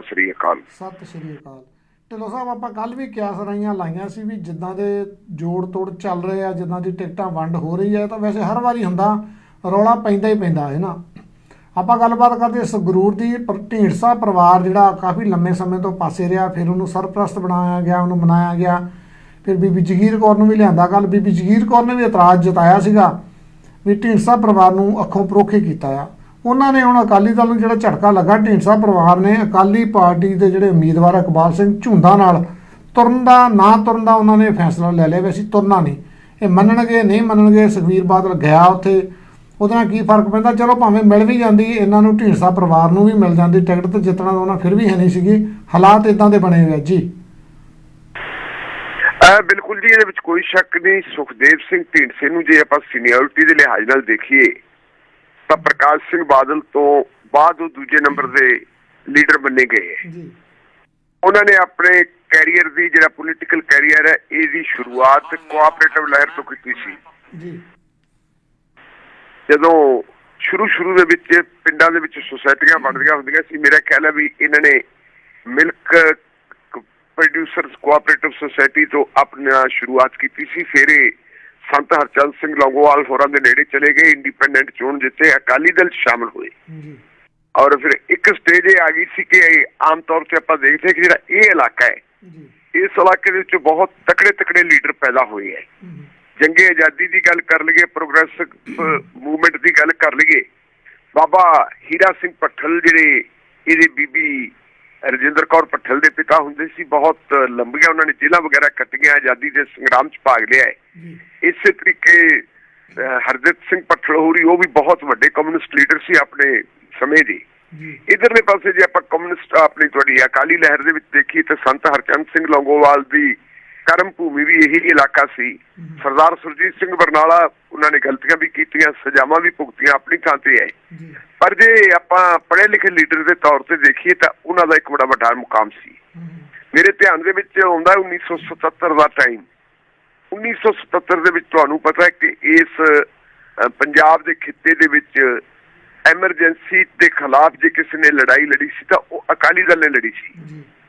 ਸਤਿ ਸ੍ਰੀ ਅਕਾਲ। ਸਤਿ ਸ਼੍ਰੀ ਅਕਾਲ। ਢਿੱਲੋਂ ਸਾਹਿਬ, ਆਪਾਂ ਕੱਲ ਵੀ ਕਿਆਸ ਰਾਈਆਂ ਲਾਈਆਂ ਸੀ ਵੀ ਜਿੱਦਾਂ ਦੇ ਜੋੜ ਤੋੜ ਚੱਲ ਰਹੇ ਆ, ਜਿੱਦਾਂ ਦੀ ਟਿਕਟਾਂ ਵੰਡ ਹੋ ਰਹੀ ਹੈ ਤਾਂ ਵੈਸੇ ਹਰ ਵਾਰੀ ਹੁੰਦਾ, ਰੌਲਾ ਪੈਂਦਾ ਹੀ ਪੈਂਦਾ, ਹੈ ਨਾ? ਆਪਾਂ ਗੱਲਬਾਤ ਕਰਦੇ ਸੰਗਰੂਰ ਦੀ, ਪਰ- ਢੀਂਡਸਾ ਪਰਿਵਾਰ ਜਿਹੜਾ ਕਾਫੀ ਲੰਮੇ ਸਮੇਂ ਤੋਂ ਪਾਸੇ ਰਿਹਾ, ਫਿਰ ਉਹਨੂੰ ਸਰਪ੍ਰਸਤ ਬਣਾਇਆ ਗਿਆ, ਉਹਨੂੰ ਮਨਾਇਆ ਗਿਆ। ਫਿਰ ਬੀਬੀ ਜਗੀਰ ਕੌਰ ਨੂੰ ਵੀ ਲਿਆਂਦਾ ਕੱਲ ਬੀਬੀ ਜਗੀਰ ਕੌਰ ਨੇ ਵੀ ਇਤਰਾਜ਼ ਜਤਾਇਆ ਸੀਗਾ ਵੀ ਢੀਂਡਸਾ ਪਰਿਵਾਰ ਨੂੰ ਅੱਖੋਂ ਪਰੋਖੇ ਕੀਤਾ ਆ। ਉਹਨਾਂ ਨੇ ਹੁਣ ਅਕਾਲੀ ਦਲ ਨੂੰ ਜਿਹੜਾ ਝਟਕਾ ਲੱਗਾ, ਢੀਂਡਸਾ ਪਰਿਵਾਰ ਨੇ ਅਕਾਲੀ ਪਾਰਟੀ ਦੇ ਜਿਹੜੇ ਉਮੀਦਵਾਰ ਇਕਬਾਲ ਸਿੰਘ ਝੁੰਦਾ ਨਾਲ, ਤੁਰਨ ਦਾ, ਨਾ ਤੁਰਨ ਦਾ ਉਹਨਾਂ ਨੇ ਫੈਸਲਾ ਲੈ ਲਿਆ ਵੀ ਅਸੀਂ ਤੁਰਨਾ ਨਹੀਂ। ਇਹ ਮੰਨਣਗੇ, ਨਹੀਂ ਮੰਨਣਗੇ ਸੁਖਵੀਰ ਬਾਦਲ ਗਿਆ ਉੱਥੇ, ਉਹਦੇ ਨਾਲ ਕੀ ਫ਼ਰਕ ਪੈਂਦਾ? ਚਲੋ ਭਾਵੇਂ ਮਿਲ ਵੀ ਜਾਂਦੀ, ਇਹਨਾਂ ਨੂੰ ਢੀਂਡਸਾ ਪਰਿਵਾਰ ਨੂੰ ਵੀ ਮਿਲ ਜਾਂਦੀ, ਟਿਕਟ ਤੇ ਜਿੱਤਣਾ ਤਾਂ ਉਹਨਾਂ ਫਿਰ ਵੀ ਹੈ ਨਹੀਂ ਸੀਗੀ। ਹਾਲਾਤ ਇਦਾਂ ਦੇ ਬਣੇ ਹੋਏ ਆ ਜੀ। ਬਿਲਕੁਲ ਜੀ, ਇਹਦੇ ਵਿੱਚ ਕੋਈ ਸ਼ੱਕ ਨਹੀਂ। ਸੁਖਦੇਵ ਸਿੰਘ ਢੀਂਡਸੇ ਨੂੰ ਜੇ ਆਪਾਂ ਸੀਨੀਅਰਿਟੀ ਦੇ ਲਿਹਾਜ਼ ਨਾਲ ਦੇਖੀਏ ਤਾਂ ਪ੍ਰਕਾਸ਼ ਸਿੰਘ ਬਾਦਲ ਤੋਂ ਬਾਅਦ ਉਹ ਦੂਜੇ ਨੰਬਰ ਦੇ ਲੀਡਰ ਬੰਨੇ ਗਏ। ਜੀ। ਉਹਨਾਂ ਨੇ ਆਪਣੇ ਕੈਰੀਅਰ ਦੀ ਜਿਹੜਾ ਪੋਲੀਟੀਕਲ ਕੈਰੀਅਰ ਹੈ ਇਹਦੀ ਸ਼ੁਰੂਆਤ ਕੋਆਪਰੇਟਿਵ ਲਹਿਰ ਤੋਂ ਕੀਤੀ ਸੀ। ਜੀ। ਜਦੋਂ ਸ਼ੁਰੂ ਸ਼ੁਰੂ ਦੇ ਵਿੱਚ ਪਿੰਡਾਂ ਦੇ ਵਿੱਚ ਸੁਸਾਇਟੀਆਂ ਬਣਦੀਆਂ ਹੁੰਦੀਆਂ ਸੀ ਮੇਰਾ ਖਿਆਲ ਹੈ ਵੀ ਇਹਨਾਂ ਨੇ ਮਿਲਕ ਪ੍ਰੋਡਿਊਸਰਸ ਕੋਆਪਰੇਟਿਵ ਸੁਸਾਇਟੀ ਤੋਂ ਆਪਣਾ ਸ਼ੁਰੂਆਤ ਕੀਤੀ ਸੀ। ਫਿਰ ਇਹ ਸੰਤ ਹਰਚੰਦ ਸਿੰਘ ਲੌਂਗੋਵਾਲ ਹੋਰਾਂ ਦੇ ਨੇੜੇ ਚਲੇ ਗਏ ਇੰਡੀਪੈਂਡੈਂਟ ਚੋਣ ਜਿੱਤੇ ਅਕਾਲੀ ਦਲ ਸ਼ਾਮਲ ਹੋਏ। ਜੀ ਔਰ ਫਿਰ ਇੱਕ ਸਟੇਜ ਇਹ ਆ ਗਈ ਸੀ ਕਿ ਆਮ ਤੌਰ ਤੇ ਆਪਾਂ ਦੇਖਦੇ ਕਿ ਜਿਹੜਾ ਇਹ ਇਲਾਕਾ ਹੈ ਇਸ ਇਲਾਕੇ ਦੇ ਵਿੱਚ ਬਹੁਤ ਤਕੜੇ ਤਕੜੇ ਲੀਡਰ ਪੈਦਾ ਹੋਏ ਹੈ। ਜੰਗੇ ਆਜ਼ਾਦੀ ਦੀ ਗੱਲ ਕਰ ਲਈਏ ਪ੍ਰੋਗਰੈਸਿਵ ਮੂਵਮੈਂਟ ਦੀ ਗੱਲ ਕਰ ਲਈਏ ਬਾਬਾ ਹੀਰਾ ਸਿੰਘ ਪੱਠਲ ਜਿਹੜੇ ਇਹਦੇ ਬੀਬੀ ਰਜਿੰਦਰ ਕੌਰ ਪੱਠਲ ਦੇ ਪਿਤਾ ਹੁੰਦੇ ਸੀ ਬਹੁਤ ਲੰਬੀਆਂ ਉਹਨਾਂ ਨੇ ਜੇਲ੍ਹਾਂ ਵਗੈਰਾ ਕੱਟੀਆਂ ਆਜ਼ਾਦੀ ਦੇ ਸੰਗਰਾਮ 'ਚ ਭਾਗ ਲਿਆ ਹੈ। ਇਸੇ ਤਰੀਕੇ ਹਰਦਿਤ ਸਿੰਘ ਪੱਠਲ ਹੋਰੀ ਉਹ ਵੀ ਬਹੁਤ ਵੱਡੇ ਕਮਿਊਨਿਸਟ ਲੀਡਰ ਸੀ ਆਪਣੇ ਸਮੇਂ ਦੇ। ਇਧਰਲੇ ਪਾਸੇ ਜੇ ਆਪਾਂ ਕਮਿਊਨਿਸਟ ਆਪਣੀ ਤੁਹਾਡੀ ਅਕਾਲੀ ਲਹਿਰ ਦੇ ਵਿੱਚ ਦੇਖੀਏ ਤਾਂ ਸੰਤ ਹਰਚੰਦ ਸਿੰਘ ਲੌਂਗੋਵਾਲ ਦੀ ਕਰਮ ਭੂਮੀ ਵੀ ਇਹੀ ਇਲਾਕਾ ਸੀ। ਸਰਦਾਰ ਸੁਰਜੀਤ ਸਿੰਘ ਬਰਨਾਲਾ ਉਹਨਾਂ ਨੇ ਗਲਤੀਆਂ ਵੀ ਕੀਤੀਆਂ ਸਜ਼ਾਵਾਂ ਵੀ ਭੁਗਤੀਆਂ ਆਪਣੀ ਥਾਂ ਤੇ ਹੈ ਜੀ। ਪਰ ਜੇ ਆਪਾਂ ਪੜ੍ਹੇ ਲਿਖੇ ਲੀਡਰ ਦੇ ਤੌਰ ਤੇ ਦੇਖੀਏ ਤਾਂ ਉਹਨਾਂ ਦਾ ਇੱਕ ਬੜਾ ਵੱਡਾ ਮੁਕਾਮ ਸੀ। ਮੇਰੇ ਧਿਆਨ ਦੇ ਵਿੱਚ ਆਉਂਦਾ 1977 ਦਾ ਟਾਈਮ 1977 ਦੇ ਵਿੱਚ ਤੁਹਾਨੂੰ ਪਤਾ ਹੈ ਕਿ ਇਸ ਪੰਜਾਬ ਦੇ ਖਿੱਤੇ ਦੇ ਵਿੱਚ ਐਮਰਜੈਂਸੀ ਦੇ ਖਿਲਾਫ ਜੇ ਕਿਸੇ ਨੇ ਲੜਾਈ ਲੜੀ ਸੀ ਤਾਂ ਉਹ ਅਕਾਲੀ ਦਲ ਨੇ ਲੜੀ ਸੀ।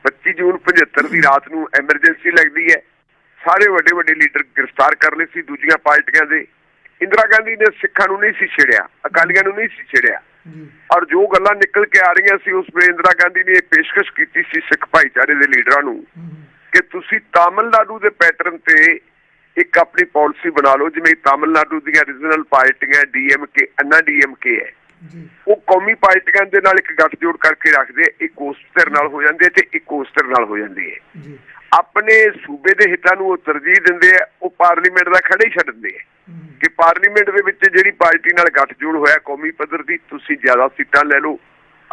25 ਜੂਨ 75 ਦੀ ਰਾਤ ਨੂੰ ਐਮਰਜੈਂਸੀ ਲੱਗਦੀ ਹੈ। ਸਾਰੇ ਵੱਡੇ ਵੱਡੇ ਲੀਡਰ ਗ੍ਰਿਫਤਾਰ ਕਰ ਲਏ ਸੀ ਦੂਜੀਆਂ ਪਾਰਟੀਆਂ ਦੇ। ਇੰਦਰਾ ਗਾਂਧੀ ਨੇ ਸਿੱਖਾਂ ਨੂੰ ਨਹੀਂ ਸੀ ਛੇੜਿਆ ਅਕਾਲੀਆਂ ਨੂੰ ਨਹੀਂ ਸੀ ਛੇੜਿਆ। ਔਰ ਜੋ ਗੱਲਾਂ ਨਿਕਲ ਕੇ ਆ ਰਹੀਆਂ ਸੀ ਉਸ ਵੇਲੇ ਇੰਦਰਾ ਗਾਂਧੀ ਨੇ ਇਹ ਪੇਸ਼ਕਸ਼ ਕੀਤੀ ਸੀ ਸਿੱਖ ਭਾਈਚਾਰੇ ਦੇ ਲੀਡਰਾਂ ਨੂੰ ਕਿ ਤੁਸੀਂ ਤਾਮਿਲਨਾਡੂ ਦੇ ਪੈਟਰਨ ਤੇ ਇੱਕ ਆਪਣੀ ਪਾਲਿਸੀ ਬਣਾ ਲਓ ਜਿਵੇਂ ਤਾਮਿਲਨਾਡੂ ਦੀਆਂ ਰੀਜਨਲ ਪਾਰਟੀਆਂ ਡੀਐਮਕੇ ਅੰਨਾ ਡੀਐਮਕੇ ਹੈ। ਉਹ ਕੌਮੀ ਪਾਰਟੀਆਂ ਦੇ ਨਾਲ ਇੱਕ ਗੱਠਜੋੜ ਕਰਕੇ ਰੱਖਦੇ ਇੱਕ ਉਸ ਧਿਰ ਨਾਲ ਹੋ ਜਾਂਦੇ ਤੇ ਇੱਕ ਉਸ ਧਿਰ ਨਾਲ ਹੋ ਜਾਂਦੀ ਹੈ। ਆਪਣੇ ਸੂਬੇ ਦੇ ਹਿੱਤਾਂ ਨੂੰ ਉਹ ਤਰਜੀਹ ਦਿੰਦੇ ਆ ਉਹ ਪਾਰਲੀਮੈਂਟ ਦਾ ਖੜਾ ਹੀ ਛੱਡ ਦਿੰਦੇ ਆ। ਕਿ ਪਾਰਲੀਮੈਂਟ ਦੇ ਵਿੱਚ ਜਿਹੜੀ ਪਾਰਟੀ ਨਾਲ ਗੱਠਜੋੜ ਹੋਇਆ ਕੌਮੀ ਪੱਧਰ ਦੀ ਤੁਸੀਂ ਜ਼ਿਆਦਾ ਸੀਟਾਂ ਲੈ ਲਓ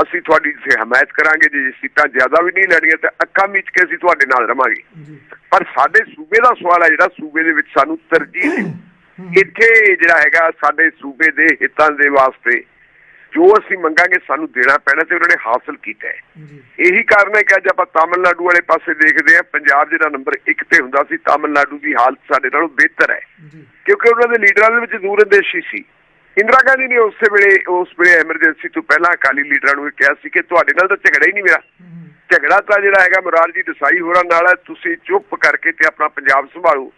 ਅਸੀਂ ਤੁਹਾਡੀ ਸੇ ਹਮਾਇਤ ਕਰਾਂਗੇ ਜੇ ਸੀਟਾਂ ਜ਼ਿਆਦਾ ਵੀ ਨਹੀਂ ਲੈਣੀਆਂ ਤਾਂ ਅੱਖਾਂ ਮੀਚ ਕੇ ਅਸੀਂ ਤੁਹਾਡੇ ਨਾਲ ਰਵਾਂਗੇ। ਪਰ ਸਾਡੇ ਸੂਬੇ ਦਾ ਸਵਾਲ ਹੈ ਜਿਹੜਾ ਸੂਬੇ ਦੇ ਵਿੱਚ ਸਾਨੂੰ ਤਰਜੀਹ ਇੱਥੇ ਜਿਹੜਾ ਹੈਗਾ ਸਾਡੇ ਸੂਬੇ ਦੇ ਹਿੱਤਾਂ ਦੇ ਵਾਸਤੇ ਜੋ ਅਸੀਂ ਮੰਗਾਂਗੇ ਸਾਨੂੰ ਦੇਣਾ ਪੈਣਾ ਤੇ ਉਹਨਾਂ ਨੇ ਹਾਸਲ ਕੀਤਾ ਹੈ। ਜੀ। ਇਹੀ ਕਾਰਨ ਹੈ ਕਿ ਅੱਜ ਆਪਾਂ ਤਾਮਿਲਨਾਡੂ ਵਾਲੇ ਪਾਸੇ ਦੇਖਦੇ ਹਾਂ। ਪੰਜਾਬ ਜਿਹੜਾ ਨੰਬਰ 1 ਤੇ ਹੁੰਦਾ ਸੀ ਤਾਮਿਲਨਾਡੂ ਦੀ ਹਾਲਤ ਸਾਡੇ ਨਾਲੋਂ ਬਿਹਤਰ ਹੈ। ਜੀ। ਕਿਉਂਕਿ ਉਹਨਾਂ ਦੇ ਲੀਡਰਾਂ ਦੇ ਵਿੱਚ ਦੂਰਅੰਦੇਸ਼ੀ ਸੀ। ਇੰਦਰਾ ਗਾਂਧੀ ਨੇ ਉਸੇ ਵੇਲੇ ਉਸ ਵੇਲੇ ਐਮਰਜੈਂਸੀ ਤੋਂ ਪਹਿਲਾਂ ਅਕਾਲੀ ਲੀਡਰਾਂ ਨੂੰ ਇਹ ਕਿਹਾ ਸੀ ਕਿ ਤੁਹਾਡੇ ਨਾਲ ਤਾਂ ਝਗੜਾ ਹੀ ਨਹੀਂ ਮੇਰਾ। ਝਗੜਾ ਤਾਂ ਜਿਹੜਾ ਹੈਗਾ ਮੁਰਾਰਜੀ ਦੇਸਾਈ ਹੋਰਾਂ ਨਾਲ ਹੈ ਤੁਸੀਂ ਚੁੱਪ ਕਰਕੇ ਤੇ ਆਪਣਾ ਪੰਜਾਬ ਸੰਭਾਲੋ।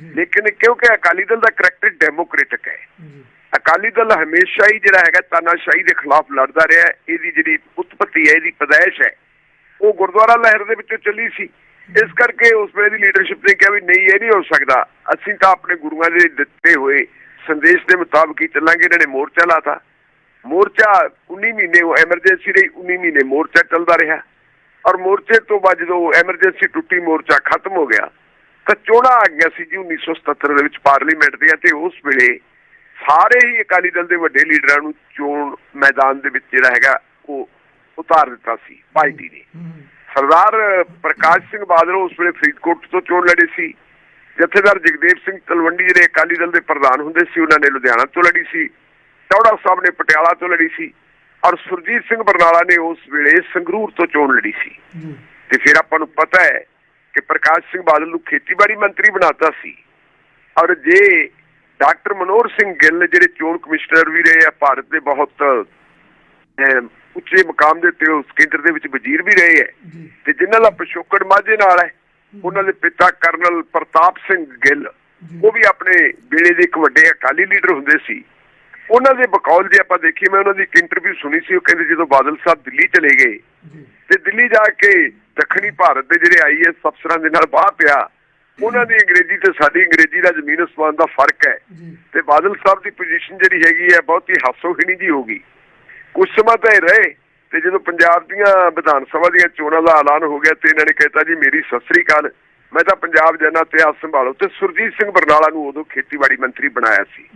ਜੀ। ਲੇਕਿਨ ਕਿਉਂਕਿ ਅਕਾਲੀ ਦਲ ਦਾ ਕਰੈਕਟਰ ਡੈਮੋਕ੍ਰੈਟਿਕ ਹੈ। ਜੀ। ਅਕਾਲੀ ਦਲ ਹਮੇਸ਼ਾ ਹੀ ਜਿਹੜਾ ਹੈਗਾ ਤਾਨਾਸ਼ਾਹੀ ਦੇ ਖਿਲਾਫ ਲੜਦਾ ਰਿਹਾ ਇਹਦੀ ਜਿਹੜੀ ਉਤਪਤੀ ਹੈ, ਇਹਦੀ ਪਦਾਇਸ਼ ਹੈ, ਉਹ ਗੁਰਦੁਆਰਾ ਲਹਿਰ ਦੇ ਵਿੱਚੋਂ ਚੱਲੀ ਸੀ। ਇਸ ਕਰਕੇ ਉਸ ਵੇਲੇ ਦੀ ਲੀਡਰਸ਼ਿਪ ਨੇ ਕਿਹਾ ਵੀ ਨਹੀਂ, ਇਹ ਨਹੀਂ ਹੋ ਸਕਦਾ। ਅਸੀਂ ਤਾਂ ਆਪਣੇ ਗੁਰੂਆਂ ਦੇ ਦਿੱਤੇ ਹੋਏ ਸੰਦੇਸ਼ ਦੇ ਮੁਤਾਬਕ ਹੀ ਚੱਲਾਂਗੇ। ਇਹਨਾਂ ਨੇ ਮੋਰਚਾ ਲਾਤਾ। ਮੋਰਚਾ 19 ਮਹੀਨੇ ਉਹ ਐਮਰਜੈਂਸੀ ਰਹੀ 19 ਮਹੀਨੇ ਮੋਰਚਾ ਚੱਲਦਾ ਰਿਹਾ। ਔਰ ਮੋਰਚੇ ਤੋਂ ਬਾਅਦ ਜਦੋਂ ਐਮਰਜੈਂਸੀ ਟੁੱਟੀ, ਮੋਰਚਾ ਖਤਮ ਹੋ ਗਿਆ, ਤਾਂ ਚੋਣਾਂ ਆ ਗਿਆ ਸੀ ਜੀ 1977 ਦੇ ਵਿੱਚ ਪਾਰਲੀਮੈਂਟ ਦੀਆਂ। ਤੇ ਉਸ ਵੇਲੇ ਸਾਰੇ ਹੀ ਅਕਾਲੀ ਦਲ ਦੇ ਵੱਡੇ ਲੀਡਰਾਂ ਨੂੰ ਚੋਣ ਮੈਦਾਨ ਦੇ ਵਿੱਚ ਜਿਹੜਾ ਹੈਗਾ ਉਹ ਉਤਾਰ ਦਿੱਤਾ ਸੀ ਪਾਰਟੀ ਨੇ। ਸਰਦਾਰ ਪ੍ਰਕਾਸ਼ ਸਿੰਘ ਬਾਦਲ ਉਸ ਵੇਲੇ ਫਰੀਦਕੋਟ ਤੋਂ ਚੋਣ ਲੜੇ ਸੀ। ਜਥੇਦਾਰ ਜਗਦੇਵ ਸਿੰਘ ਤਲਵੰਡੀ ਜਿਹੜੇ ਅਕਾਲੀ ਦਲ ਦੇ ਪ੍ਰਧਾਨ ਹੁੰਦੇ ਸੀ ਉਹਨਾਂ ਨੇ ਲੁਧਿਆਣਾ ਤੋਂ ਲੜੀ ਸੀ। ਚੌੜਾ ਸਾਹਿਬ ਨੇ ਪਟਿਆਲਾ ਤੋਂ ਲੜੀ ਸੀ। ਔਰ ਸੁਰਜੀਤ ਸਿੰਘ ਬਰਨਾਲਾ ਨੇ ਉਸ ਵੇਲੇ ਸੰਗਰੂਰ ਤੋਂ ਚੋਣ ਲੜੀ ਸੀ। ਤੇ ਫਿਰ ਆਪਾਂ ਨੂੰ ਪਤਾ ਹੈ ਕਿ ਪ੍ਰਕਾਸ਼ ਸਿੰਘ ਬਾਦਲ ਨੂੰ ਖੇਤੀਬਾੜੀ ਮੰਤਰੀ ਬਣਾਤਾ ਸੀ। ਔਰ ਜੇ ਡਾਕਟਰ ਮਨੋਹਰ ਸਿੰਘ ਗਿੱਲ ਜਿਹੜੇ ਚੋਣ ਕਮਿਸ਼ਨਰ ਵੀ ਰਹੇ ਆ ਭਾਰਤ ਦੇ ਬਹੁਤ ਉੱਚੇ ਮੁਕਾਮ ਦੇ ਉੱਤੇ ਉਸ ਕੇਂਦਰ ਦੇ ਵਿੱਚ ਵਜ਼ੀਰ ਵੀ ਰਹੇ ਹੈ ਤੇ ਜਿਨ੍ਹਾਂ ਦਾ ਪਿਛੋਕੜ ਮਾਝੇ ਨਾਲ ਹੈ ਉਹਨਾਂ ਦੇ ਪਿਤਾ ਕਰਨਲ ਪ੍ਰਤਾਪ ਸਿੰਘ ਗਿੱਲ। ਉਹ ਵੀ ਆਪਣੇ ਵੇਲੇ ਦੇ ਇੱਕ ਵੱਡੇ ਅਕਾਲੀ ਲੀਡਰ ਹੁੰਦੇ ਸੀ। ਉਹਨਾਂ ਦੇ ਬਕੌਲ ਜੇ ਆਪਾਂ ਦੇਖੀਏ ਮੈਂ ਉਹਨਾਂ ਦੀ ਇੱਕ ਇੰਟਰਵਿਊ ਸੁਣੀ ਸੀ ਉਹ ਕਹਿੰਦੇ ਜਦੋਂ ਬਾਦਲ ਸਾਹਿਬ ਦਿੱਲੀ ਚਲੇ ਗਏ ਤੇ ਦਿੱਲੀ ਜਾ ਕੇ ਦੱਖਣੀ ਭਾਰਤ ਦੇ ਜਿਹੜੇ ਆਈਐਸ ਅਫਸਰਾਂ ਦੇ ਨਾਲ ਬਾਹ ਪਿਆ ਉਹਨਾਂ ਦੀ ਅੰਗਰੇਜ਼ੀ ਤੇ ਸਾਡੀ ਅੰਗਰੇਜ਼ੀ ਦਾ ਜ਼ਮੀਨ ਅਸਮਾਨ ਦਾ ਫ਼ਰਕ ਹੈ। ਤੇ ਬਾਦਲ ਸਾਹਿਬ ਦੀ ਪੋਜੀਸ਼ਨ ਜਿਹੜੀ ਹੈਗੀ ਹੈ ਬਹੁਤ ਹੀ ਹਾਸੋਹੀਣੀ ਜੀ ਹੋਗੀ ਕੁਝ ਸਮਾਂ ਤਾਂ ਇਹ ਰਹੇ ਤੇ ਜਦੋਂ ਪੰਜਾਬ ਦੀਆਂ ਵਿਧਾਨ ਸਭਾ ਦੀਆਂ ਚੋਣਾਂ ਦਾ ਐਲਾਨ ਹੋ ਗਿਆ ਤੇ ਇਹਨਾਂ ਨੇ ਕਹਿਤਾ ਜੀ ਮੇਰੀ ਸਤਿ ਸ੍ਰੀ ਅਕਾਲ। ਮੈਂ ਤਾਂ ਪੰਜਾਬ ਜਨਾ ਇਤਿਹਾਸ ਸੰਭਾਲੋ। ਤੇ ਸੁਰਜੀਤ ਸਿੰਘ ਬਰਨਾਲਾ ਨੂੰ ਉਦੋਂ ਖੇਤੀਬਾੜੀ ਮੰਤਰੀ ਬਣਾਇਆ ਸੀ।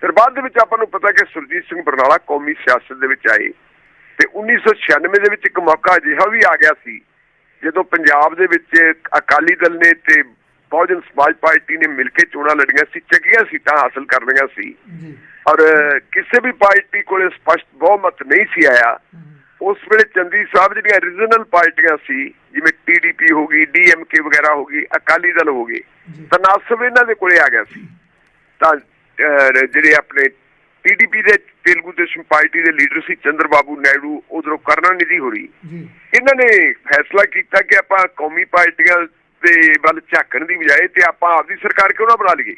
ਫਿਰ ਬਾਅਦ ਦੇ ਵਿੱਚ ਆਪਾਂ ਨੂੰ ਪਤਾ ਕਿ ਸੁਰਜੀਤ ਸਿੰਘ ਬਰਨਾਲਾ ਕੌਮੀ ਸਿਆਸਤ ਦੇ ਵਿੱਚ ਆਏ। ਤੇ 1996 ਦੇ ਵਿੱਚ ਇੱਕ ਮੌਕਾ ਅਜਿਹਾ ਵੀ ਆ ਗਿਆ ਸੀ ਜਦੋਂ ਪੰਜਾਬ ਦੇ ਵਿੱਚ ਅਕਾਲੀ ਦਲ ਨੇ ਤੇ ਬਹੁਜਨ ਸਮਾਜ ਪਾਰਟੀ ਨੇ ਮਿਲ ਕੇ ਚੋਣਾਂ ਲੜੀਆਂ ਸੀ ਚੰਗੀਆਂ ਸੀਟਾਂ ਹਾਸਲ ਕਰ ਲਈਆਂ ਸੀ। ਔਰ ਕਿਸੇ ਵੀ ਪਾਰਟੀ ਕੋਲੇ ਸਪਸ਼ਟ ਬਹੁਮਤ ਨਹੀਂ ਸੀ ਆਇਆ। ਉਸ ਵੇਲੇ ਚੰਦੀ ਸਾਹਿਬ ਜਿਹੜੀਆਂ ਰੀਜਨਲ ਪਾਰਟੀਆਂ ਸੀ ਜਿਵੇਂ ਟੀਡੀਪੀ ਹੋ ਗਈ ਡੀਐਮਕੇ ਵਗੈਰਾ ਹੋ ਗਈ ਅਕਾਲੀ ਦਲ ਹੋ ਗਏ ਤਨਾਸਬ ਇਹਨਾਂ ਦੇ ਕੋਲੇ ਆ ਗਿਆ ਸੀ। ਤਾਂ ਜਿਹੜੇ ਆਪਣੇ ਟੀਡੀਪੀ ਦੇ ਤੇਲਗੂ ਦੇਸ਼ਮ ਪਾਰਟੀ ਦੇ ਲੀਡਰ ਸੀ ਚੰਦਰ ਬਾਬੂ ਨਾਇਡੂ ਉਧਰੋਂ ਕਰੁਣਾਨਿਧੀ ਹੋਰੀ ਜੀ। ਇਹਨਾਂ ਨੇ ਫੈਸਲਾ ਕੀਤਾ ਕਿ ਆਪਾਂ ਕੌਮੀ ਪਾਰਟੀਆਂ ਦੇ ਵੱਲ ਝਾਕਣ ਦੀ ਬਜਾਏ ਤੇ ਆਪਾਂ ਆਪਦੀ ਸਰਕਾਰ ਕਿਉਂ ਨਾ ਬਣਾ ਲਈਏ?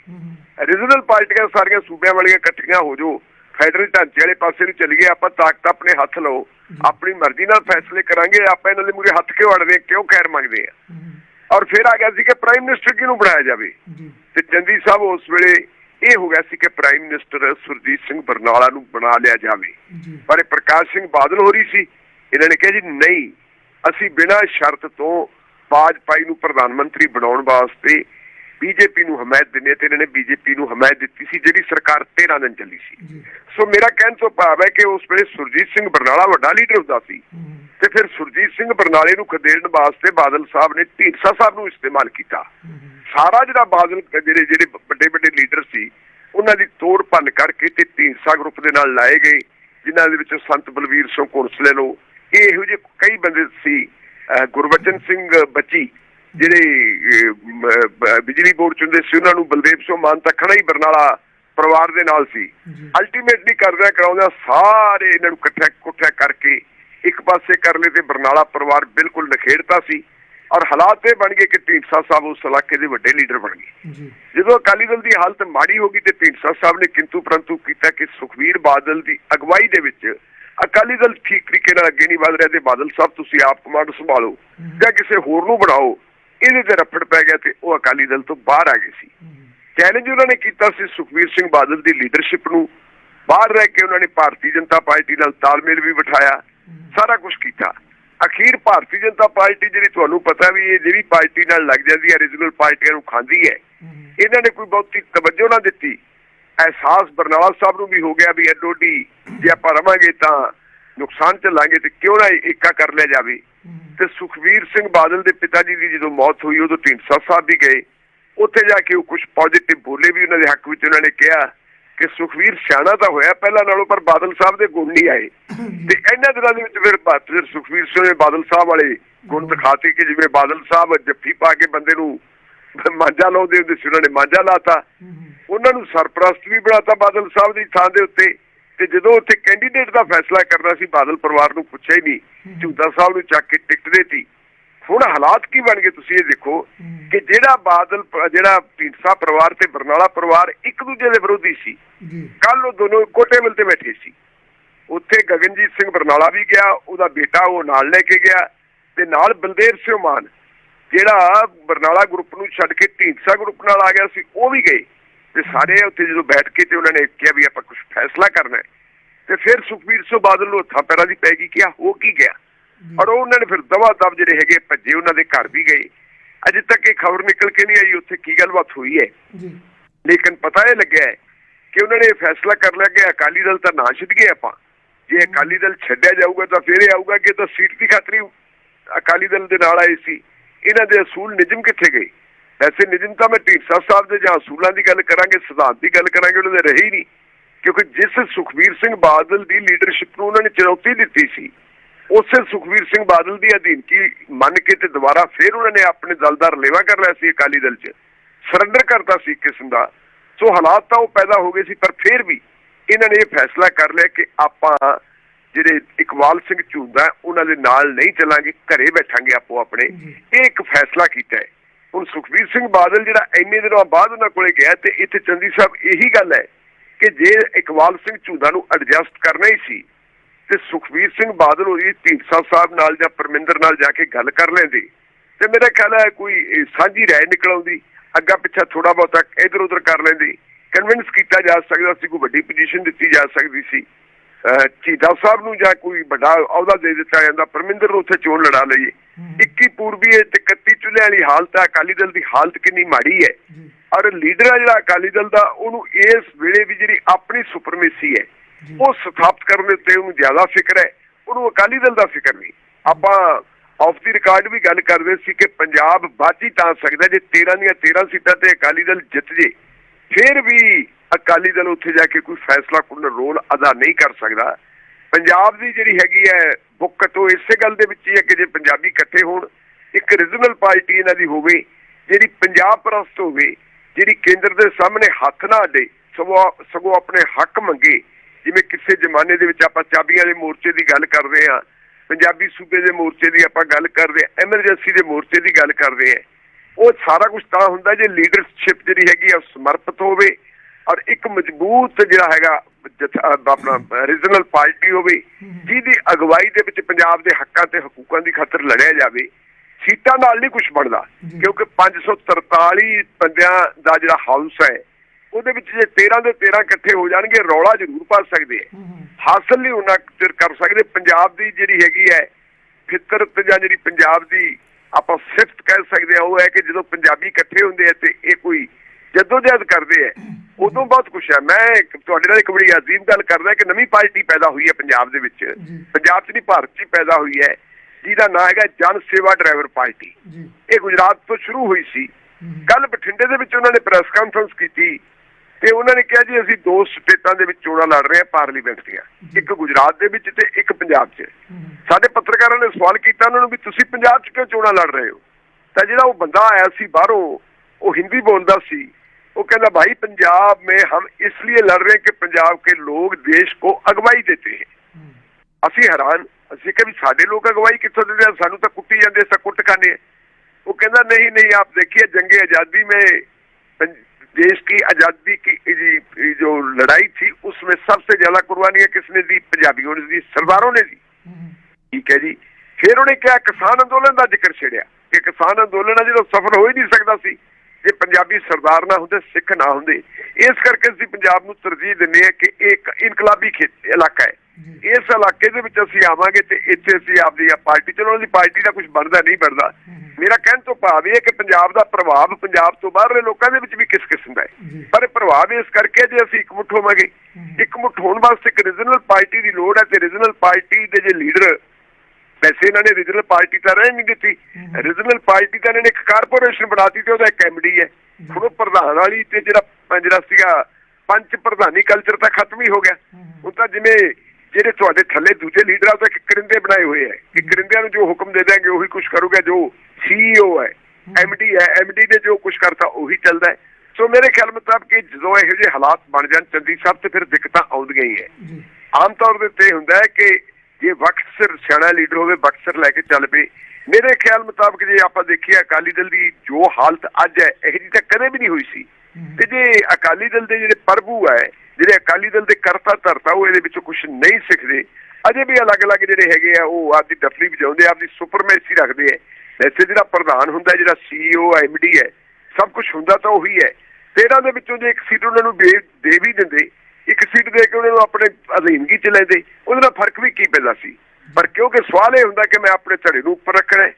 ਰੀਜਨਲ ਪਾਰਟੀਆਂ ਸਾਰੀਆਂ ਸੂਬਿਆਂ ਵਾਲੀਆਂ ਇਕੱਠੀਆਂ ਹੋ ਜੋ ਫੈਡਰਲ ਢਾਂਚੇ ਵਾਲੇ ਪਾਸੇ ਨੂੰ ਚੱਲੀਏ ਆਪਾਂ ਤਾਕਤ ਆਪਣੇ ਹੱਥ ਲਓ ਆਪਣੀ ਮਰਜ਼ੀ ਨਾਲ ਫੈਸਲੇ ਕਰਾਂਗੇ ਆਪਾਂ ਇਹਨਾਂ ਦੇ ਮੂਰੇ ਹੱਥ ਕਿਉਂ ਅੜਦੇ ਕਿਉਂ ਖੈਰ ਮੰਗਦੇ ਆ? ਔਰ ਫਿਰ ਆ ਗਿਆ ਸੀ ਕਿ ਪ੍ਰਾਈਮ ਮਿਨਿਸਟਰ ਕਿਹਨੂੰ ਬਣਾਇਆ ਜਾਵੇ? ਤੇ ਚੰਦੀ ਸਾਹਿਬ ਉਸ ਵੇਲੇ ਇਹ ਹੋ ਗਿਆ ਸੀ ਕਿ ਪ੍ਰਾਈਮ ਮਿਨਿਸਟਰ ਸੁਰਜੀਤ ਸਿੰਘ ਬਰਨਾਲਾ ਨੂੰ ਬਣਾ ਲਿਆ ਜਾਵੇ। ਪਰ ਇਹ ਪ੍ਰਕਾਸ਼ ਸਿੰਘ ਬਾਦਲ ਹੋ ਰਹੀ ਸੀ। ਇਹਨਾਂ ਨੇ ਕਿਹਾ ਜੀ ਨਹੀਂ ਅਸੀਂ ਬਿਨਾਂ ਸ਼ਰਤ ਤੋਂ ਵਾਜਪਾਈ ਨੂੰ ਪ੍ਰਧਾਨ ਮੰਤਰੀ ਬਣਾਉਣ ਵਾਸਤੇ ਬੀਜੇਪੀ ਨੂੰ ਹਮਾਇਤ ਦਿੰਦੇ ਤੇ ਇਹਨਾਂ ਨੇ ਬੀਜੇਪੀ ਨੂੰ ਹਮਾਇਤ ਦਿੱਤੀ ਸੀ ਜਿਹੜੀ ਸਰਕਾਰ 13 ਦਿਨ ਚੱਲੀ ਸੀ। ਸੋ ਮੇਰਾ ਕਹਿਣ ਤੋਂ ਭਾਵ ਹੈ ਕਿ ਉਸ ਵੇਲੇ ਸੁਰਜੀਤ ਸਿੰਘ ਬਰਨਾਲਾ ਵੱਡਾ ਲੀਡਰ ਹੁੰਦਾ ਸੀ। ਤੇ ਫਿਰ ਸੁਰਜੀਤ ਸਿੰਘ ਬਰਨਾਲੇ ਨੂੰ ਖਦੇੜਨ ਵਾਸਤੇ ਬਾਦਲ ਸਾਹਿਬ ਨੇ ਢੀਂਡਸਾ ਸਾਹਿਬ ਨੂੰ ਇਸਤੇਮਾਲ ਕੀਤਾ। ਸਾਰਾ ਜਿਹੜਾ ਬਾਦਲ ਜਿਹੜੇ ਜਿਹੜੇ ਵੱਡੇ ਵੱਡੇ ਲੀਡਰ ਸੀ ਉਹਨਾਂ ਦੀ ਤੋੜ ਭੰਨ ਕਰਕੇ ਤੇ ਢੀਂਡਸਾ ਗਰੁੱਪ ਦੇ ਨਾਲ ਲਾਏ ਗਏ ਜਿਨ੍ਹਾਂ ਦੇ ਵਿੱਚ ਸੰਤ ਬਲਵੀਰ ਸਿੰਘ ਕੁਰਸਲੇ ਲੋ। ਇਹ ਜਿਹੇ ਕਈ ਬੰਦੇ ਸੀ ਗੁਰਬਚਨ ਸਿੰਘ ਬੱਚੀ ਜਿਹੜੇ ਬਿਜਲੀ ਬੋਰਡ ਚ ਹੁੰਦੇ ਸੀ ਉਹਨਾਂ ਨੂੰ ਬਲਦੇਵ ਸਿੰਘ ਮਾਨ ਤਖਣਾ ਹੀ ਬਰਨਾਲਾ ਪਰਿਵਾਰ ਦੇ ਨਾਲ ਸੀ। ਅਲਟੀਮੇਟਲੀ ਕਰਦਿਆਂ ਕਰਾਉਂਦਿਆਂ ਸਾਰੇ ਇਹਨਾਂ ਨੂੰ ਇਕੱਠਾ ਕੁੱਠਿਆ ਕਰਕੇ ਇੱਕ ਪਾਸੇ ਕਰ ਲਏ ਤੇ ਬਰਨਾਲਾ ਪਰਿਵਾਰ ਬਿਲਕੁਲ ਨਖੇੜਤਾ ਸੀ ਔਰ ਹਾਲਾਤ ਇਹ ਬਣ ਗਏ ਕਿ ਢੀਂਡਸਾ ਸਾਹਿਬ ਉਸ ਇਲਾਕੇ ਦੇ ਵੱਡੇ ਲੀਡਰ ਬਣ ਗਏ। ਜਦੋਂ ਅਕਾਲੀ ਦਲ ਦੀ ਹਾਲਤ ਮਾੜੀ ਹੋ ਗਈ ਤੇ ਢੀਂਡਸਾ ਸਾਹਿਬ ਨੇ ਕਿੰਤੂ ਪ੍ਰੰਤੂ ਕੀਤਾ ਕਿ ਸੁਖਵੀਰ ਬਾਦਲ ਦੀ ਅਗਵਾਈ ਦੇ ਵਿੱਚ ਅਕਾਲੀ ਦਲ ਠੀਕ ਤਰੀਕੇ ਨਾਲ ਅੱਗੇ ਨਹੀਂ ਵਧ ਰਿਹਾ ਤੇ ਬਾਦਲ ਸਾਹਿਬ ਤੁਸੀਂ ਆਪ ਕਮਾਂਡ ਸੰਭਾਲੋ ਜਾਂ ਕਿਸੇ ਹੋਰ ਨੂੰ ਬਣਾਓ ਇਹਦੇ ਤੇ ਰੱਫੜ ਪੈ ਗਿਆ ਤੇ ਉਹ ਅਕਾਲੀ ਦਲ ਤੋਂ ਬਾਹਰ ਆ ਗਏ ਸੀ। ਚੈਲੰਜ ਉਹਨਾਂ ਨੇ ਕੀਤਾ ਸੀ ਸੁਖਵੀਰ ਸਿੰਘ ਬਾਦਲ ਦੀ ਲੀਡਰਸ਼ਿਪ ਨੂੰ। ਬਾਹਰ ਰਹਿ ਕੇ ਉਹਨਾਂ ਨੇ ਭਾਰਤੀ ਜਨਤਾ ਪਾਰਟੀ ਨਾਲ ਤਾਲਮੇਲ ਵੀ ਬਿਠਾਇਆ ਸਾਰਾ ਕੁਝ ਕੀਤਾ। ਅਖੀਰ ਭਾਰਤੀ ਜਨਤਾ ਪਾਰਟੀ ਜਿਹੜੀ ਤੁਹਾਨੂੰ ਪਤਾ ਵੀ ਇਹ ਜਿਹੜੀ ਪਾਰਟੀ ਨਾਲ ਲੱਗ ਜਾਂਦੀ ਹੈ ਰੀਜਨਲ ਪਾਰਟੀਆਂ ਨੂੰ ਖਾਂਦੀ ਹੈ ਇਹਨਾਂ ਨੇ ਕੋਈ ਬਹੁਤੀ ਤਵੱਜੋ ਨਾ ਦਿੱਤੀ। ਅਹਿਸਾਸ ਬਰਨਾਲਾ ਸਾਹਿਬ ਨੂੰ ਵੀ ਹੋ ਗਿਆ ਵੀ ਐਡੋਡੀ ਜੇ ਆਪਾਂ ਰਵਾਂਗੇ ਤਾਂ ਨੁਕਸਾਨ ਝੱਲਾਂਗੇ ਤੇ ਕਿਉਂ ਨਾ ਏਕਾ ਕਰ ਲਿਆ ਜਾਵੇ। ਤੇ ਸੁਖਵੀਰ ਸਿੰਘ ਬਾਦਲ ਦੇ ਪਿਤਾ ਜੀ ਦੀ ਜਦੋਂ ਮੌਤ ਹੋਈ ਉਦੋਂ ਢੀਂਡਸਾ ਸਾਹਿਬ ਵੀ ਗਏ। ਉੱਥੇ ਜਾ ਕੇ ਉਹ ਕੁਝ ਪੋਜ਼ਿਟਿਵ ਬੋਲੇ ਵੀ ਉਹਨਾਂ ਦੇ ਹੱਕ ਵਿੱਚ ਉਹਨਾਂ ਨੇ ਕਿਹਾ ਕਿ ਸੁਖਵੀਰ ਸਿਆਣਾ ਤਾਂ ਹੋਇਆ ਪਹਿਲਾਂ ਨਾਲੋਂ ਪਰ ਬਾਦਲ ਸਾਹਿਬ ਦੇ ਗੁਣ ਨਹੀਂ ਆਏ। ਤੇ ਇਹਨਾਂ ਦਿਨਾਂ ਦੇ ਵਿੱਚ ਫਿਰ ਫਿਰ ਸੁਖਵੀਰ ਸਿੰਘ ਨੇ ਬਾਦਲ ਸਾਹਿਬ ਵਾਲੇ ਗੁਣ ਦਿਖਾਤੇ ਕਿ ਜਿਵੇਂ ਬਾਦਲ ਸਾਹਿਬ ਜੱਫੀ ਪਾ ਕੇ ਬੰਦੇ ਨੂੰ ਮਾਂਜਾ ਲਾਉਂਦੇ ਹੁੰਦੇ ਸੀ ਉਹਨਾਂ ਨੇ ਮਾਂਜਾ ਲਾਤਾ। ਉਹਨਾਂ ਨੂੰ ਸਰਪ੍ਰਸਤ ਵੀ ਬਣਾਤਾ ਬਾਦਲ ਸਾਹਿਬ ਦੀ ਥਾਂ ਦੇ ਉੱਤੇ। ਤੇ ਜਦੋਂ ਉੱਥੇ ਕੈਂਡੀਡੇਟ ਦਾ ਫੈਸਲਾ ਕਰਨਾ ਸੀ ਬਾਦਲ ਪਰਿਵਾਰ ਨੂੰ ਪੁੱਛਿਆ ਹੀ ਨਹੀਂ ਝੂਟਾ ਸਾਹਿਬ ਨੂੰ ਚੱਕ ਕੇ ਟਿਕਟ ਦੇਤੀ। ਹੁਣ ਹਾਲਾਤ ਕੀ ਬਣ ਗਏ ਤੁਸੀਂ ਇਹ ਦੇਖੋ ਕਿ ਜਿਹੜਾ ਬਾਦਲ ਜਿਹੜਾ ਢੀਂਡਸਾ ਪਰਿਵਾਰ ਤੇ ਬਰਨਾਲਾ ਪਰਿਵਾਰ ਇੱਕ ਦੂਜੇ ਦੇ ਵਿਰੋਧੀ ਸੀ। ਕੱਲ ਉਹ ਦੋਨੋਂ ਇੱਕੋ ਟੇਬਲ ਤੇ ਬੈਠੇ ਸੀ। ਉੱਥੇ ਗਗਨਜੀਤ ਸਿੰਘ ਬਰਨਾਲਾ ਵੀ ਗਿਆ ਉਹਦਾ ਬੇਟਾ ਉਹ ਨਾਲ ਲੈ ਕੇ ਗਿਆ ਤੇ ਨਾਲ ਬਲਦੇਵ ਸਿੰਘ ਮਾਨ ਜਿਹੜਾ ਬਰਨਾਲਾ ਗਰੁੱਪ ਨੂੰ ਛੱਡ ਕੇ ਢੀਂਡਸਾ ਗਰੁੱਪ ਨਾਲ ਆ ਗਿਆ ਸੀ ਉਹ ਵੀ ਗਏ। ਤੇ ਸਾਰੇ ਉੱਥੇ ਜਦੋਂ ਬੈਠ ਕੇ ਤੇ ਉਹਨਾਂ ਨੇ ਕਿਹਾ ਵੀ ਆਪਾਂ ਕੁਝ ਫੈਸਲਾ ਕਰਨਾ ਹੈ ਤੇ ਫਿਰ ਸੁਖਬੀਰ ਸਿੰਘ ਬਾਦਲ ਨੂੰ ਹੱਥਾਂ ਪੈਰਾਂ ਦੀ ਪੈ ਗਈ ਕਿ ਆ ਹੋ ਕੀ ਗਿਆ। ਔਰ ਉਹਨਾਂ ਨੇ ਫਿਰ ਦਵਾ ਦਵ ਜਿਹੜੇ ਹੈਗੇ ਭੱਜੇ ਉਹਨਾਂ ਦੇ ਘਰ ਵੀ ਗਏ। ਅਜੇ ਤੱਕ ਇਹ ਖਬਰ ਨਿਕਲ ਕੇ ਨਹੀਂ ਆਈ ਉੱਥੇ ਕੀ ਗੱਲਬਾਤ ਹੋਈ ਹੈ। ਜੀ। ਲੇਕਿਨ ਪਤਾ ਇਹ ਲੱਗਿਆ ਹੈ ਕਿ ਉਹਨਾਂ ਨੇ ਇਹ ਫੈਸਲਾ ਕਰ ਲਿਆ ਕਿ ਅਕਾਲੀ ਦਲ ਤਾਂ ਨਾ ਛੱਡ ਗਏ ਆਪਾਂ। ਜੇ ਅਕਾਲੀ ਦਲ ਛੱਡਿਆ ਜਾਊਗਾ ਤਾਂ ਫਿਰ ਇਹ ਆਊਗਾ ਕਿ ਤਾਂ ਸੀਟ ਦੀ ਖਾਤਰੀ ਅਕਾਲੀ ਦਲ ਦੇ ਨਾਲ ਆਏ ਸੀ। ਇਹਨਾਂ ਦੇ ਅਸੂਲ ਨਿਯਮ ਕਿੱਥੇ ਗਏ? ਐਸੇ ਨਿਯਮ ਤਾਂ ਮੈਂ ਢੀਂਡਸਾ ਸਾਹਿਬ ਦੇ ਜਾਂ ਅਸੂਲਾਂ ਦੀ ਗੱਲ ਕਰਾਂਗੇ ਸਿਧਾਂਤ ਦੀ ਗੱਲ ਕਰਾਂਗੇ ਉਹਨਾਂ ਦੇ ਰਹੇ ਨਹੀਂ। ਕਿਉਂਕਿ ਜਿਸ ਸੁਖਵੀਰ ਸਿੰਘ ਬਾਦਲ ਦੀ ਲੀਡਰਸ਼ਿਪ ਨੂੰ ਉਹਨਾਂ ਨੇ ਚੁਣੌਤੀ ਦਿੱਤੀ ਸੀ ਉਸੇ ਸੁਖਵੀਰ ਸਿੰਘ ਬਾਦਲ ਦੀ ਅਧੀਨਗੀ ਮੰਨ ਕੇ ਤੇ ਦੁਬਾਰਾ ਫਿਰ ਉਹਨਾਂ ਨੇ ਆਪਣੇ ਦਲ ਦਾ ਰਲੇਵਾ ਕਰ ਲਿਆ ਸੀ ਅਕਾਲੀ ਦਲ 'ਚ ਸਰੈਂਡਰ ਕਰਤਾ ਸੀ ਕਿਸਮ ਦਾ। ਸੋ ਹਾਲਾਤ ਤਾਂ ਉਹ ਪੈਦਾ ਹੋ ਗਏ ਸੀ ਪਰ ਫਿਰ ਵੀ ਇਹਨਾਂ ਨੇ ਇਹ ਫੈਸਲਾ ਕਰ ਲਿਆ ਕਿ ਆਪਾਂ ਜਿਹੜੇ ਇਕਬਾਲ ਸਿੰਘ ਝੁੰਦਾ ਉਹਨਾਂ ਦੇ ਨਾਲ ਨਹੀਂ ਚੱਲਾਂਗੇ ਘਰੇ ਬੈਠਾਂਗੇ ਆਪੋ ਆਪਣੇ ਇਹ ਇੱਕ ਫੈਸਲਾ ਕੀਤਾ ਹੈ। ਹੁਣ ਸੁਖਬੀਰ ਸਿੰਘ ਬਾਦਲ ਜਿਹੜਾ ਇੰਨੇ ਦਿਨਾਂ ਬਾਅਦ ਉਹਨਾਂ ਕੋਲੇ ਗਿਆ ਤੇ ਇੱਥੇ ਚੰਦੀ ਸਾਹਿਬ ਇਹੀ ਗੱਲ ਹੈ ਕਿ ਜੇ ਇਕਬਾਲ ਸਿੰਘ ਝੁੰਦਾ ਨੂੰ ਐਡਜਸਟ ਕਰਨਾ ਹੀ ਸੀ ਤੇ ਸੁਖਬੀਰ ਸਿੰਘ ਬਾਦਲ ਹੋਰੀ ਢੀਂਡਸਾ ਸਾਹਿਬ ਨਾਲ ਜਾਂ ਪਰਮਿੰਦਰ ਨਾਲ ਜਾ ਕੇ ਗੱਲ ਕਰ ਲੈਂਦੇ ਤੇ ਮੇਰਾ ਖਿਆਲ ਹੈ ਕੋਈ ਸਾਂਝੀ ਰਾਏ ਨਿਕਲ ਆਉਂਦੀ, ਅੱਗਾ ਪਿੱਛਾ ਥੋੜਾ ਬਹੁਤਾ ਇਧਰ ਉਧਰ ਕਰ ਲੈਂਦੀ। ਕਨਵਿੰਸ ਕੀਤਾ ਜਾ ਸਕਦਾ ਸੀ, ਕੋਈ ਵੱਡੀ ਪੋਜੀਸ਼ਨ ਦਿੱਤੀ ਜਾ ਸਕਦੀ ਸੀ। ਚੀਤਾ ਸਾਹਿਬ ਨੂੰ ਜਾਂ ਕੋਈ ਵੱਡਾ ਅਹੁਦਾ ਦੇ ਦਿੱਤਾ ਜਾਂਦਾ ਪਰਮਿੰਦਰ ਨੂੰ ਉੱਥੇ ਚੋਣ ਲੜਾ ਲਈਏ। 21 ਪੂਰਬੀ ਤੇ 31 ਚੁੱਲ੍ਹੇ ਵਾਲੀ ਹਾਲਤ ਹੈ ਅਕਾਲੀ ਦਲ ਦੀ ਹਾਲਤ ਕਿੰਨੀ ਮਾੜੀ ਹੈ। ਔਰ ਲੀਡਰ ਆ ਜਿਹੜਾ ਅਕਾਲੀ ਦਲ ਦਾ ਉਹਨੂੰ ਇਸ ਵੇਲੇ ਵੀ ਜਿਹੜੀ ਆਪਣੀ ਸੁਪਰਮੇਸੀ ਹੈ। ਉਹ ਸਥਾਪਿਤ ਕਰਨ ਦੇ ਉੱਤੇ ਉਹਨੂੰ ਜ਼ਿਆਦਾ ਫਿਕਰ ਹੈ ਉਹਨੂੰ ਅਕਾਲੀ ਦਲ ਦਾ ਫਿਕਰ ਨਹੀਂ। ਆਪਾਂ ਆਫ ਦੀ ਰਿਕਾਰਡ ਵੀ ਗੱਲ ਕਰਦੇ ਸੀ ਕਿ ਪੰਜਾਬ ਬਾਜੀ ਤਾਂ ਸਕਦਾ ਜੇ 13 ਦੀਆਂ 13 ਸੀਟਾਂ ਤੇ ਅਕਾਲੀ ਦਲ ਜਿੱਤ ਜੇ ਫਿਰ ਵੀ ਅਕਾਲੀ ਦਲ ਉੱਥੇ ਜਾ ਕੇ ਕੋਈ ਫੈਸਲਾ ਕੁੰਨ ਰੋਲ ਅਦਾ ਨਹੀਂ ਕਰ ਸਕਦਾ। ਪੰਜਾਬ ਦੀ ਜਿਹੜੀ ਹੈਗੀ ਹੈ ਬੁੱਕਤ ਉਹ ਇਸੇ ਗੱਲ ਦੇ ਵਿੱਚ ਹੀ ਹੈ ਕਿ ਜੇ ਪੰਜਾਬੀ ਇਕੱਠੇ ਹੋਣ, ਇੱਕ ਰੀਜਨਲ ਪਾਰਟੀ ਇਹਨਾਂ ਦੀ ਹੋਵੇ, ਜਿਹੜੀ ਪੰਜਾਬ ਪ੍ਰਸਤ ਹੋਵੇ, ਜਿਹੜੀ ਕੇਂਦਰ ਦੇ ਸਾਹਮਣੇ ਹੱਥ ਨਾ ਅੱਡੇ, ਸਗੋਂ ਸਗੋਂ ਆਪਣੇ ਹੱਕ ਮੰਗੇ, ਜਿਵੇਂ ਕਿਸੇ ਜ਼ਮਾਨੇ ਦੇ ਵਿੱਚ ਆਪਾਂ ਚਾਬੀਆਂ ਦੇ ਮੋਰਚੇ ਦੀ ਗੱਲ ਕਰਦੇ ਆ ਪੰਜਾਬੀ ਸੂਬੇ ਦੇ ਮੋਰਚੇ ਦੀ ਆਪਾਂ ਗੱਲ ਕਰਦੇ ਆ ਐਮਰਜੈਂਸੀ ਦੇ ਮੋਰਚੇ ਦੀ ਗੱਲ ਕਰਦੇ ਆ ਉਹ ਸਾਰਾ ਕੁਝ ਤਾਂ ਹੁੰਦਾ ਜੇ ਲੀਡਰਸ਼ਿਪ ਜਿਹੜੀ ਹੈਗੀ ਆ ਉਹ ਸਮਰਪਿਤ ਹੋਵੇ ਔਰ ਇੱਕ ਮਜ਼ਬੂਤ ਜਿਹੜਾ ਹੈਗਾ ਆਪਣਾ ਰੀਜਨਲ ਪਾਰਟੀ ਹੋਵੇ ਜਿਹਦੀ ਅਗਵਾਈ ਦੇ ਵਿੱਚ ਪੰਜਾਬ ਦੇ ਹੱਕਾਂ ਤੇ ਹਕੂਕਾਂ ਦੀ ਖਾਤਰ ਲੜਿਆ ਜਾਵੇ ਸੀਟਾਂ ਨਾਲ ਨਹੀਂ ਕੁਝ ਬਣਦਾ। ਕਿਉਂਕਿ 543 ਬੰਦਿਆਂ ਦਾ ਜਿਹੜਾ ਹਾਊਸ ਹੈ ਉਹਦੇ ਵਿੱਚ ਜੇ 13 ਦੇ 13 ਇਕੱਠੇ ਹੋ ਜਾਣਗੇ ਰੌਲਾ ਜ਼ਰੂਰ ਪਾ ਸਕਦੇ ਆ ਹਾਸਲ ਨਹੀਂ ਉਹਨਾਂ ਚਿਰ ਕਰ ਸਕਦੇ। ਪੰਜਾਬ ਦੀ ਜਿਹੜੀ ਹੈਗੀ ਹੈ ਫਿਤਰਤ ਜਾਂ ਜਿਹੜੀ ਪੰਜਾਬ ਦੀ ਆਪਾਂ ਸਿਫਤ ਕਹਿ ਸਕਦੇ ਆ ਉਹ ਹੈ ਕਿ ਜਦੋਂ ਪੰਜਾਬੀ ਇਕੱਠੇ ਹੁੰਦੇ ਆ ਤੇ ਇਹ ਕੋਈ ਜਦੋਜਹਿਦ ਕਰਦੇ ਆ ਉਦੋਂ ਬਹੁਤ ਕੁਛ ਹੈ। ਮੈਂ ਤੁਹਾਡੇ ਨਾਲ ਇੱਕ ਬੜੀ ਅਜ਼ੀਮ ਗੱਲ ਕਰਦਾ ਕਿ ਨਵੀਂ ਪਾਰਟੀ ਪੈਦਾ ਹੋਈ ਹੈ ਪੰਜਾਬ ਦੇ ਵਿੱਚ। ਪੰਜਾਬ 'ਚ ਨਹੀਂ ਭਾਰਤ 'ਚ ਪੈਦਾ ਹੋਈ ਹੈ। ਜਿਹਦਾ ਨਾਂ ਹੈਗਾ ਜਨ ਸੇਵਾ ਡਰਾਈਵਰ ਪਾਰਟੀ। ਇਹ ਗੁਜਰਾਤ ਤੋਂ ਸ਼ੁਰੂ ਹੋਈ ਸੀ। ਕੱਲ ਬਠਿੰਡੇ ਦੇ ਵਿੱਚ ਉਹਨਾਂ ਨੇ ਪ੍ਰੈਸ ਕਾਨਫਰੰਸ ਕੀਤੀ ਤੇ ਉਹਨਾਂ ਨੇ ਕਿਹਾ ਜੀ ਅਸੀਂ ਦੋ ਸਟੇਟਾਂ ਦੇ ਵਿੱਚ ਚੋਣਾਂ ਲੜ ਰਹੇ ਹਾਂ ਪਾਰਲੀਮੈਂਟ ਦੀਆਂ। ਇੱਕ ਗੁਜਰਾਤ ਦੇ ਵਿੱਚ ਤੇ ਇੱਕ ਪੰਜਾਬ 'ਚ। ਸਾਡੇ ਪੱਤਰਕਾਰਾਂ ਨੇ ਸਵਾਲ ਕੀਤਾ ਉਹਨਾਂ ਨੂੰ ਵੀ ਤੁਸੀਂ ਪੰਜਾਬ 'ਚ ਕਿਉਂ ਚੋਣਾਂ ਲੜ ਰਹੇ ਹੋ? ਤਾਂ ਜਿਹੜਾ ਉਹ ਬੰਦਾ ਆਇਆ ਸੀ ਬਾਹਰੋਂ ਉਹ ਹਿੰਦੀ ਬੋਲਦਾ ਸੀ। ਉਹ ਕਹਿੰਦਾ ਭਾਈ पंजाब में हम इसलिए लड़ रहे हैं कि पंजाब के लोग देश को अगवाई देते हैं ਹੂੰ ਅਸੀਂ ਹੈਰਾਨ ਅਸੀਂ ਕਿ ਵੀ ਸਾਡੇ ਲੋਕ ਅਗਵਾਈ ਕਿੱਥੋਂ ਦਿੰਦੇ ਆ ਸਾਨੂੰ ਤਾਂ ਕੁੱਟੀ ਜਾਂਦੇ ਸਾ ਕੁੱਟ ਖਾਨੇ ਉਹ ਕਹਿੰਦਾ नहीं नहीं आप देखिए जंग आजादी में पं- देश की आजादी की ये- ये जो लड़ाई थी उसमें सबसे ज्यादा कुर्बानियां किसने दी पंजाबियों ने दी सरदारों ने दी ਹੂੰ ਠੀਕ ਹੈ ਜੀ ਫਿਰ ਉਹਨੇ ਕਿਹਾ ਕਿਸਾਨ ਅੰਦੋਲਨ ਦਾ ਜ਼ਿਕਰ ਛੇੜਿਆ ਕਿ ਕਿਸਾਨ ਅੰਦੋਲਨ ਆ ਜਿਹੜਾ ਸਫਲ ਹੋ ਹੀ ਨਹੀਂ ਸਕਦਾ ਸੀ ਜੇ ਪੰਜਾਬੀ ਸਰਦਾਰ ਨਾ ਹੁੰਦੇ ਸਿੱਖ ਨਾ ਹੁੰਦੇ। ਇਸ ਕਰਕੇ ਅਸੀਂ ਪੰਜਾਬ ਨੂੰ ਤਰਜੀਹ ਦਿੰਦੇ ਹਾਂ ਕਿ ਇਹ ਇੱਕ ਇਨਕਲਾਬੀ ਖੇਤ ਇਲਾਕਾ ਹੈ। ਇਸ ਇਲਾਕੇ ਦੇ ਵਿੱਚ ਅਸੀਂ ਆਵਾਂਗੇ ਤੇ ਇੱਥੇ ਅਸੀਂ ਆਪਦੀ ਆ ਪਾਰਟੀ ਚਲਾਉਣ ਦੀ ਪਾਰਟੀ ਦਾ ਕੁਝ ਬਣਦਾ ਨਹੀਂ ਬਣਦਾ। ਮੇਰਾ ਕਹਿਣ ਤੋਂ ਭਾਵ ਇਹ ਹੈ ਕਿ ਪੰਜਾਬ ਦਾ ਪ੍ਰਭਾਵ ਪੰਜਾਬ ਤੋਂ ਬਾਹਰਲੇ ਲੋਕਾਂ ਦੇ ਵਿੱਚ ਵੀ ਕਿਸ ਕਿਸਮ ਦਾ ਹੈ। ਪਰ ਪ੍ਰਭਾਵ ਇਸ ਕਰਕੇ ਜੇ ਅਸੀਂ ਇਕਮੁੱਠ ਹੋਵਾਂਗੇ ਇਕਮੁੱਠ ਹੋਣ ਵਾਸਤੇ ਇੱਕ ਰੀਜਨਲ ਪਾਰਟੀ ਦੀ ਲੋੜ ਹੈ ਤੇ ਰੀਜਨਲ ਪਾਰਟੀ ਦੇ ਜੇ ਲੀਡਰ ਵੈਸੇ ਇਹਨਾਂ ਨੇ ਰੀਜਨਲ ਪਾਰਟੀ ਤਾਂ ਰਹਿ ਨਹੀਂ ਦਿੱਤੀ। ਰੀਜਨਲ ਪਾਰਟੀ ਤਾਂ ਇਹਨਾਂ ਨੇ ਇੱਕ ਕਾਰਪੋਰੇਸ਼ਨ ਬਣਾਤੀ ਤੇ ਉਹਦਾ ਇੱਕ ਐਮਡੀ ਹੈ। ਹੁਣ ਉਹ ਪ੍ਰਧਾਨ ਵਾਲੀ ਤੇ ਜਿਹੜਾ ਜਿਹੜਾ ਸੀਗਾ ਪੰਚ ਪ੍ਰਧਾਨੀ ਕਲਚਰ ਤਾਂ ਖਤਮ ਹੀ ਹੋ ਗਿਆ। ਹੁਣ ਤਾਂ ਜਿਵੇਂ ਜਿਹੜੇ ਤੁਹਾਡੇ ਥੱਲੇ ਦੂਜੇ ਲੀਡਰ ਆ ਉਹ ਤਾਂ ਇੱਕ ਕਰਿੰਦੇ ਬਣਾਏ ਹੋਏ ਹੈ। ਕਿ ਕਰਿੰਦਿਆਂ ਨੂੰ ਜੋ ਹੁਕਮ ਦੇ ਦੇਣਗੇ ਉਹੀ ਕੁਝ ਕਰੂਗਾ ਜੋ ਸੀਈਓ ਹੈ। ਐਮਡੀ ਹੈ ਐਮਡੀ ਨੇ ਜੋ ਕੁਝ ਕਰਤਾ ਉਹੀ ਚੱਲਦਾ ਹੈ। ਸੋ ਮੇਰੇ ਖਿਆਲ ਮੁਤਾਬਕ ਜਦੋਂ ਇਹੋ ਜਿਹੇ ਹਾਲਾਤ ਬਣ ਜਾਣ ਚੰਦੀ ਸਾਹਿਬ ਤੇ ਫਿਰ ਦਿੱਕਤਾਂ ਆਉਂਦੀਆਂ ਹੀ ਹੈ। ਆਮ ਤੌਰ ਦੇ ਇਹ ਹੁੰਦਾ ਹੈ ਕਿ ਜੇ ਵਕਤ ਸਿਰ ਸਿਆਣਾ ਲੀਡਰ ਹੋਵੇ ਵਕਤ ਸਿਰ ਲੈ ਕੇ ਚੱਲ ਪਏ। ਮੇਰੇ ਖਿਆਲ ਮੁਤਾਬਕ ਜੇ ਆਪਾਂ ਦੇਖੀਏ ਅਕਾਲੀ ਦਲ ਦੀ ਜੋ ਹਾਲਤ ਅੱਜ ਹੈ ਇਹ ਜੀ ਤਾਂ ਕਦੇ ਵੀ ਨਹੀਂ ਹੋਈ ਸੀ। ਤੇ ਜੇ ਅਕਾਲੀ ਦਲ ਦੇ ਜਿਹੜੇ ਪ੍ਰਭੂ ਹੈ ਜਿਹੜੇ ਅਕਾਲੀ ਦਲ ਦੇ ਕਰਤਾ ਧਰਤਾ ਉਹ ਇਹਦੇ ਵਿੱਚੋਂ ਕੁਝ ਨਹੀਂ ਸਿੱਖਦੇ। ਅਜੇ ਵੀ ਅਲੱਗ-ਅਲੱਗ ਜਿਹੜੇ ਹੈਗੇ ਆ ਉਹ ਆਪਦੀ ਡਫਲੀ ਵਜਾਉਂਦੇ ਆਪਦੀ ਸੁਪਰਮੈਸੀ ਰੱਖਦੇ ਆ ਵੈਸੇ ਜਿਹੜਾ ਪ੍ਰਧਾਨ ਹੁੰਦਾ ਜਿਹੜਾ ਸੀਈਓ ਐਮਡੀ ਹੈ ਸਭ ਕੁਝ ਹੁੰਦਾ ਤਾਂ ਉਹੀ ਹੈ। ਤੇਰਾਂ ਦੇ ਵਿੱਚੋਂ ਜੇ ਇੱਕ ਸੀਟ ਉਹਨਾਂ ਨੂੰ ਦੇ ਵੀ ਦਿੰਦੇ ਇੱਕ ਸੀਟ ਦੇ ਕੇ ਉਹਨਾਂ ਨੂੰ ਆਪਣੇ ਅਧੀਨਗੀ ਚ ਲੈਂਦੇ ਉਹਦੇ ਨਾਲ ਫ਼ਰਕ ਵੀ ਕੀ ਪੈਂਦਾ ਸੀ? ਪਰ ਕਿਉਂਕਿ ਸਵਾਲ ਇਹ ਹੁੰਦਾ ਕਿ ਮੈਂ ਆਪਣੇ ਧੜੇ ਨੂੰ ਉੱਪਰ ਰੱਖਣਾ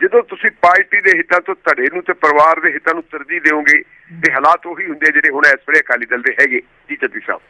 ਜਦੋਂ ਤੁਸੀਂ ਪਾਰਟੀ ਦੇ ਹਿੱਤਾਂ ਤੋਂ ਧੜੇ ਨੂੰ ਤੇ ਪਰਿਵਾਰ ਦੇ ਹਿੱਤਾਂ ਨੂੰ ਤਰਜੀਹ ਦਿਓਗੇ, ਤੇ ਹਾਲਾਤ ਉਹੀ ਹੁੰਦੇ ਆ ਜਿਹੜੇ ਹੁਣ ਇਸ ਵੇਲੇ ਅਕਾਲੀ ਦਲ ਦੇ ਹੈਗੇ, ਜੀ ਜੱਦੀ ਸਾਹਿਬ।